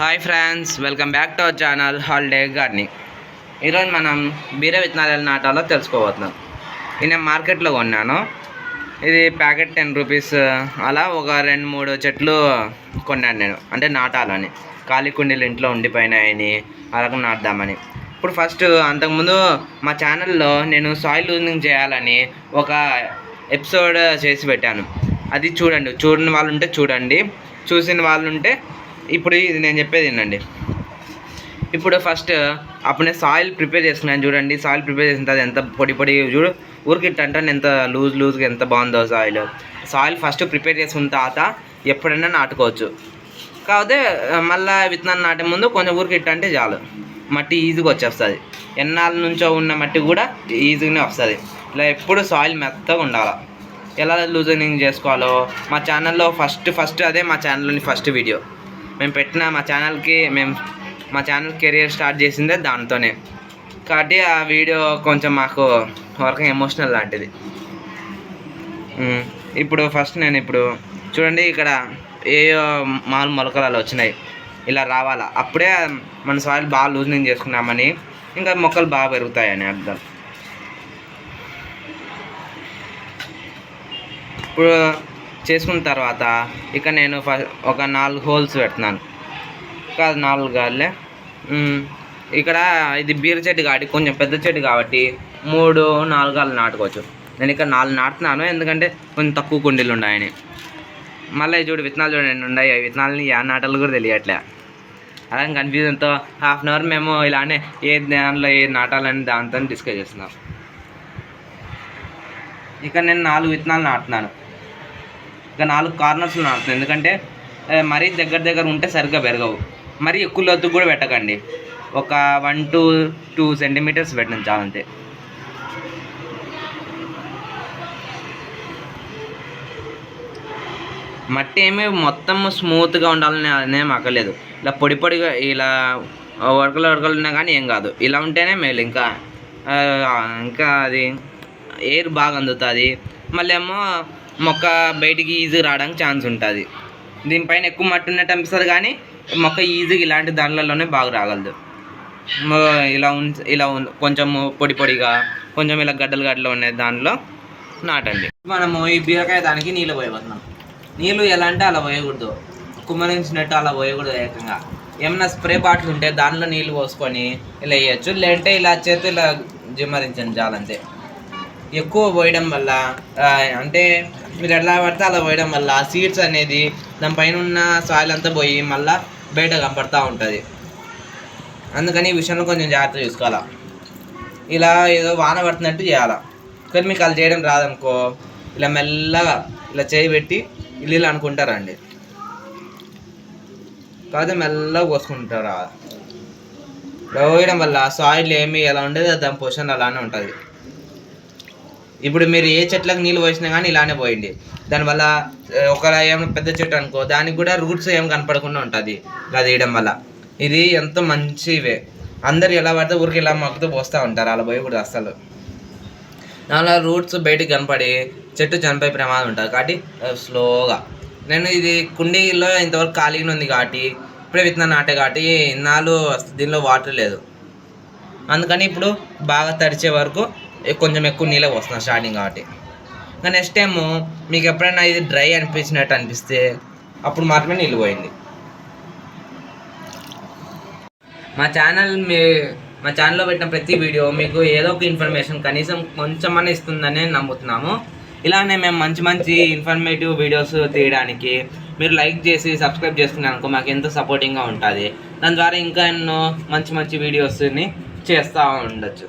Hi friends welcome back to our channel holiday gardening ఈరోజు మనం బీర విత్తనాలు ఎలా నాటాలో తెలుసుకోబోతున్నాం. ఇది నేను మార్కెట్లో కొన్నాను. ఇది ప్యాకెట్ టెన్ రూపీస్ అలా ఒక రెండు మూడు చెట్లు కొన్నాను నేను. అంటే నాటాలని. ఖాళీ కుండీలు ఇంట్లో ఉండిపోయినాయని అలాగ నాటుదామని. ఇప్పుడు ఫస్ట్ అంతకుముందు మా ఛానల్లో నేను సాయిల్ లూజింగ్ చేయాలని ఒక ఎపిసోడ్ చేసి పెట్టాను. అది చూడండి. చూడని వాళ్ళు ఉంటే చూడండి. చూసిన వాళ్ళు ఉంటే ఇప్పుడు ఇది నేను చెప్పేది ఏంటండి? ఇప్పుడు ఫస్ట్ అప్పుడే సాయిల్ ప్రిపేర్ చేసుకున్నాను చూడండి. సాయిల్ ప్రిపేర్ చేసిన తర్వాత ఎంత పొడి పొడి చూడు. ఊరికి అంటే ఎంత లూజ్ లూజ్గా ఎంత బాగుందో సాయిల్ సాయిల్ ఫస్ట్ ప్రిపేర్ చేసుకున్న తర్వాత ఎప్పుడైనా నాటుకోవచ్చు. కాకపోతే మళ్ళీ విత్తనాలు నాటే ముందు కొంచెం ఊరికి అంటే చాలు. మట్టి ఈజీగా వచ్చేస్తుంది. ఎన్నాళ్ళ నుంచో ఉన్న మట్టి కూడా ఈజీగానే వస్తుంది. ఇలా ఎప్పుడు సాయిల్ మెత్తగా ఉండాలి. ఎలా లూజనింగ్ చేసుకోవాలో మా ఛానల్లో ఫస్ట్ ఫస్ట్ అదే మా ఛానల్లోని ఫస్ట్ వీడియో మేము పెట్టిన మా ఛానల్కి మేము మా ఛానల్ కెరియర్ స్టార్ట్ చేసిందే దాంతోనే. కాబట్టి ఆ వీడియో కొంచెం మాకు వర్క్ ఎమోషనల్ లాంటిది. ఇప్పుడు ఫస్ట్ నేను ఇప్పుడు చూడండి ఇక్కడ ఏ మాలు మొలకలు అలా వచ్చినాయి. ఇలా రావాలా? అప్పుడే మన సాయిల్ బాగా లూజనింగ్ చేసుకున్నామని ఇంకా మొక్కలు బాగా పెరుగుతాయని అర్థం. ఇప్పుడు చేసుకున్న తర్వాత ఇక నేను ఫస్ట్ ఒక నాలుగు హోల్స్ పెడుతున్నాను. కాదు నాలుగు కాదులే. ఇక్కడ ఇది బీర చెట్టు కాబట్టి కొంచెం పెద్ద చెట్టు కాబట్టి మూడు నాలుగు కాళ్ళు నాటుకోవచ్చు. నేను ఇక్కడ నాలుగు నాటుతున్నాను ఎందుకంటే కొంచెం తక్కువ కుండీలు ఉన్నాయని. మళ్ళీ చూడు విత్తనాలు చూడండి ఉన్నాయి. ఆ విత్తనాలని యా నాటాలు కూడా తెలియట్లే. అలా కన్ఫ్యూజన్తో హాఫ్ అన్ అవర్ మేము ఇలానే ఏ దానిలో ఏ నాటాలని దాంతో డిస్కస్ చేస్తున్నాం. ఇక నేను నాలుగు విత్తనాలు నాటుతున్నాను. ఇక నాలుగు కార్నర్స్లో నాటుతుంది ఎందుకంటే మరీ దగ్గర దగ్గర ఉంటే సరిగ్గా పెరగవు. మరీ ఎక్కువ లోతు కూడా పెట్టకండి. ఒక వన్ టు టూ సెంటీమీటర్స్ పెట్టండి చాలా అంతే. మట్టి ఏమి మొత్తం స్మూత్గా ఉండాలని అనేం అక్కర్లేదు ఇలా పొడి పొడిగా ఇలా ఉడకలు ఉడకలు ఉన్నా కానీ ఏం కాదు. ఇలా ఉంటేనే మేలు. ఇంకా ఇంకా అది ఎయిర్ బాగా అందుతుంది. మళ్ళీ ఏమో మొక్క బయటికి ఈజీగా రావడానికి ఛాన్స్ ఉంటుంది. దీనిపైన ఎక్కువ మట్టి ఉన్నట్టు అనిపిస్తుంది కానీ మొక్క ఈజీగా ఇలాంటి దానిలలోనే బాగా రాగలదు. ఇలా ఉం ఇలా ఉం- కొంచెం పొడి పొడిగా కొంచెం ఇలా గడ్డలు గడ్డలు ఉన్నాయి దానిలో నాటండి. మనము ఈ బీరకాయ దానికి నీళ్ళు పోయబోతున్నాం. నీళ్ళు ఎలా అంటే అలా పోయకూడదు. కుమ్మరించినట్టు అలా పోయకూడదు ఏకంగా. ఏమైనా స్ప్రే బాటిల్ ఉంటే దానిలో నీళ్ళు పోసుకొని ఇలా వేయచ్చు. లేదంటే ఇలా చేతి ఇలా జిమ్మరించండి చాలంతే ఎక్కువ పోయడం వల్ల అంటే మీరు ఎలా పడితే అలా పోయడం వల్ల సీడ్స్ అనేది దాని పైన ఉన్న సాయిల్ అంతా పోయి మళ్ళీ బయట కనపడతా ఉంటుంది. అందుకని ఈ విషయంలో కొంచెం జాగ్రత్త చూసుకోవాలా. ఇలా ఏదో వాన పడుతున్నట్టు చేయాలా. కానీ మీకు అలా చేయడం రాదనుకో ఇలా మెల్లగా ఇలా చేయి పెట్టి ఇల్లు అనుకుంటారండి కాకపోతే మెల్లగా పోసుకుంటారు పోయడం వల్ల సాయిల్ ఏమి ఎలా ఉండేది దాని పొజిషన్ అలానే ఉంటుంది. ఇప్పుడు మీరు ఏ చెట్లకు నీళ్ళు పోసినా కానీ ఇలానే పోయండి. దానివల్ల ఆ, ఒక ఏమైనా పెద్ద చెట్టు అనుకో దానికి కూడా రూట్స్ ఏం కనపడకుండా ఉంటుంది. ఇలా తీయడం వల్ల. ఇది ఎంతో మంచివే. అందరు ఎలా పడితే ఊరికి ఇలా మొక్కుతూ పోస్తూ ఉంటారు. అలా పోయకూడదు అస్సలు. దానివల్ల రూట్స్ బయటకు కనపడి చెట్టు చనిపోయే ప్రమాదం ఉంటుంది. కాబట్టి స్లోగా. నేను ఇది కుండీలో ఇంతవరకు ఖాళీగా ఉంది కాబట్టి ఇప్పుడే విత్తనం నాటే కాబట్టి ఇన్నాళ్ళు దీనిలో వాటర్ లేదు. అందుకని ఇప్పుడు బాగా తడిచే వరకు కొంచెం ఎక్కువ నీళ్ళే పోస్తున్నాను స్టార్టింగ్ కాబట్టి. ఇంకా నెక్స్ట్ టైం మీకు ఎప్పుడైనా ఇది డ్రై అనిపించినట్టు అనిపిస్తే అప్పుడు మాత్రమే నీళ్ళు పోయింది. మా ఛానల్ మీ మా ఛానల్లో పెట్టిన ప్రతి వీడియో మీకు ఏదో ఒక ఇన్ఫర్మేషన్ కనీసం కొంచెమన్నా ఇస్తుందని నమ్ముతున్నాము. ఇలానే మేము మంచి మంచి ఇన్ఫర్మేటివ్ వీడియోస్ తీయడానికి మీరు లైక్ చేసి సబ్స్క్రైబ్ చేసుకున్నారనుకో మాకు ఎంతో సపోర్టింగ్గా ఉంటుంది. దాని ద్వారా ఇంకా ఎన్నో మంచి మంచి వీడియోస్ని చేస్తూ ఉండొచ్చు.